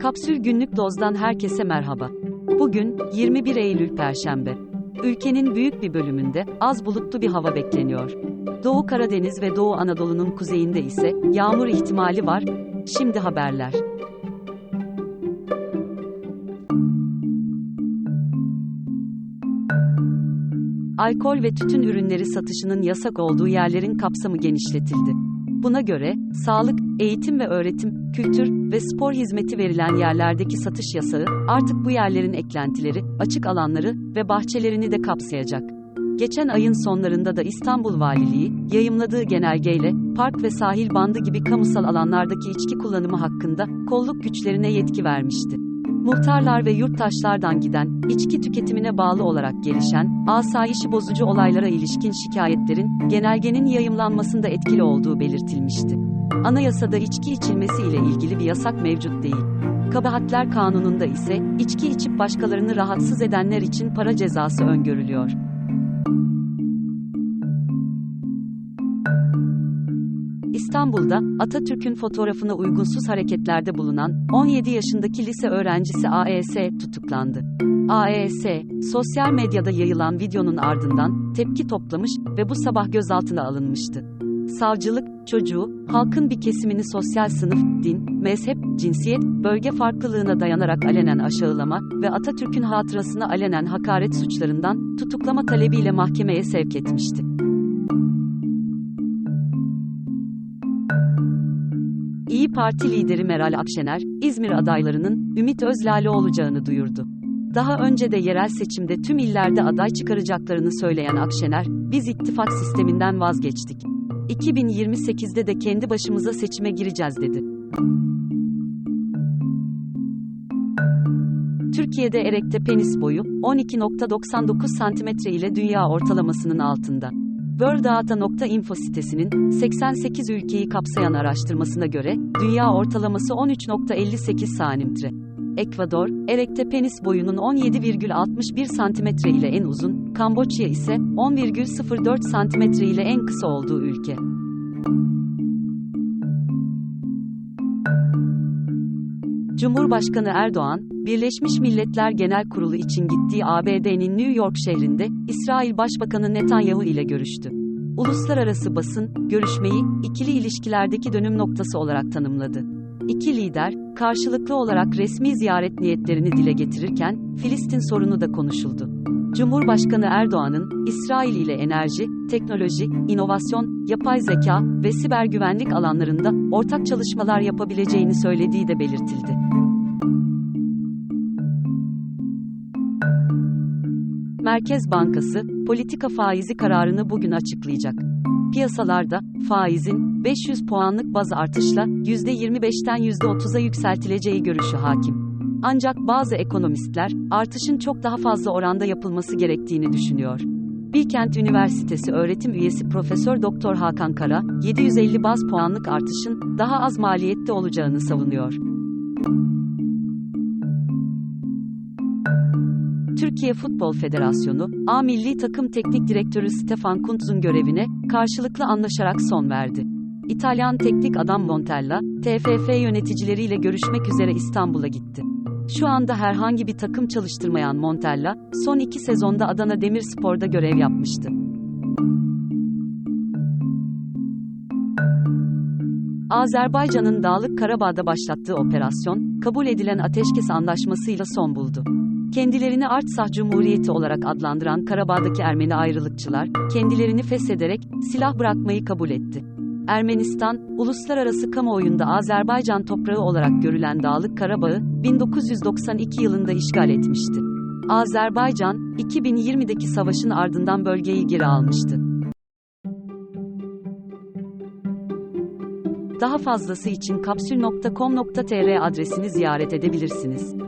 Kapsül Günlük Doz'dan herkese merhaba. Bugün 21 Eylül Perşembe. Ülkenin büyük bir bölümünde az bulutlu bir hava bekleniyor. Doğu Karadeniz ve Doğu Anadolu'nun kuzeyinde ise yağmur ihtimali var. Şimdi haberler. Alkol ve tütün ürünleri satışının yasak olduğu yerlerin kapsamı genişletildi. Buna göre, sağlık, eğitim ve öğretim, kültür ve spor hizmeti verilen yerlerdeki satış yasağı, artık bu yerlerin eklentileri, açık alanları ve bahçelerini de kapsayacak. Geçen ayın sonlarında da İstanbul Valiliği, yayımladığı genelgeyle, park ve sahil bandı gibi kamusal alanlardaki içki kullanımı hakkında, kolluk güçlerine yetki vermişti. Muhtarlar ve yurttaşlardan giden, içki tüketimine bağlı olarak gelişen, asayişi bozucu olaylara ilişkin şikayetlerin, genelgenin yayımlanmasında etkili olduğu belirtilmişti. Anayasada içki içilmesi ile ilgili bir yasak mevcut değil. Kabahatler Kanunu'nda ise, içki içip başkalarını rahatsız edenler için para cezası öngörülüyor. İstanbul'da Atatürk'ün fotoğrafına uygunsuz hareketlerde bulunan 17 yaşındaki lise öğrencisi AES tutuklandı. AES, sosyal medyada yayılan videonun ardından tepki toplamış ve bu sabah gözaltına alınmıştı. Savcılık, çocuğu, halkın bir kesimini sosyal sınıf, din, mezhep, cinsiyet, bölge farklılığına dayanarak alenen aşağılama ve Atatürk'ün hatırasına alenen hakaret suçlarından tutuklama talebiyle mahkemeye sevk etmişti. İyi Parti lideri Meral Akşener, İzmir adaylarının Ümit Özlale olacağını duyurdu. Daha önce de yerel seçimde tüm illerde aday çıkaracaklarını söyleyen Akşener, biz ittifak sisteminden vazgeçtik. 2028'de de kendi başımıza seçime gireceğiz dedi. Türkiye'de erekte penis boyu 12.99 cm ile dünya ortalamasının altında. Worlddata.info sitesinin 88 ülkeyi kapsayan araştırmasına göre dünya ortalaması 13.58 cm. Ekvador, erekte penis boyunun 17,61 cm ile en uzun, Kamboçya ise 10,04 cm ile en kısa olduğu ülke. Cumhurbaşkanı Erdoğan, Birleşmiş Milletler Genel Kurulu için gittiği ABD'nin New York şehrinde İsrail Başbakanı Netanyahu ile görüştü. Uluslararası basın, görüşmeyi ikili ilişkilerdeki dönüm noktası olarak tanımladı. İki lider, karşılıklı olarak resmi ziyaret niyetlerini dile getirirken, Filistin sorunu da konuşuldu. Cumhurbaşkanı Erdoğan'ın, İsrail ile enerji, teknoloji, inovasyon, yapay zeka ve siber güvenlik alanlarında ortak çalışmalar yapabileceğini söylediği de belirtildi. Merkez Bankası, politika faizi kararını bugün açıklayacak. Piyasalarda, faizin, 500 puanlık baz artışla, %25'ten %30'a yükseltileceği görüşü hakim. Ancak bazı ekonomistler, artışın çok daha fazla oranda yapılması gerektiğini düşünüyor. Bilkent Üniversitesi öğretim üyesi Profesör Doktor Hakan Kara, 750 baz puanlık artışın daha az maliyette olacağını savunuyor. Türkiye Futbol Federasyonu, A Milli Takım Teknik Direktörü Stefan Kuntz'un görevine karşılıklı anlaşarak son verdi. İtalyan teknik adam Montella, TFF yöneticileriyle görüşmek üzere İstanbul'a gitti. Şu anda herhangi bir takım çalıştırmayan Montella, son iki sezonda Adana Demirspor'da görev yapmıştı. Azerbaycan'ın Dağlık Karabağ'da başlattığı operasyon, kabul edilen ateşkes anlaşmasıyla son buldu. Kendilerini Artsah Cumhuriyeti olarak adlandıran Karabağ'daki Ermeni ayrılıkçılar, kendilerini feshederek silah bırakmayı kabul etti. Ermenistan, uluslararası kamuoyunda Azerbaycan toprağı olarak görülen Dağlık Karabağ'ı 1992 yılında işgal etmişti. Azerbaycan, 2020'deki savaşın ardından bölgeyi geri almıştı. Daha fazlası için kapsül.com.tr adresini ziyaret edebilirsiniz.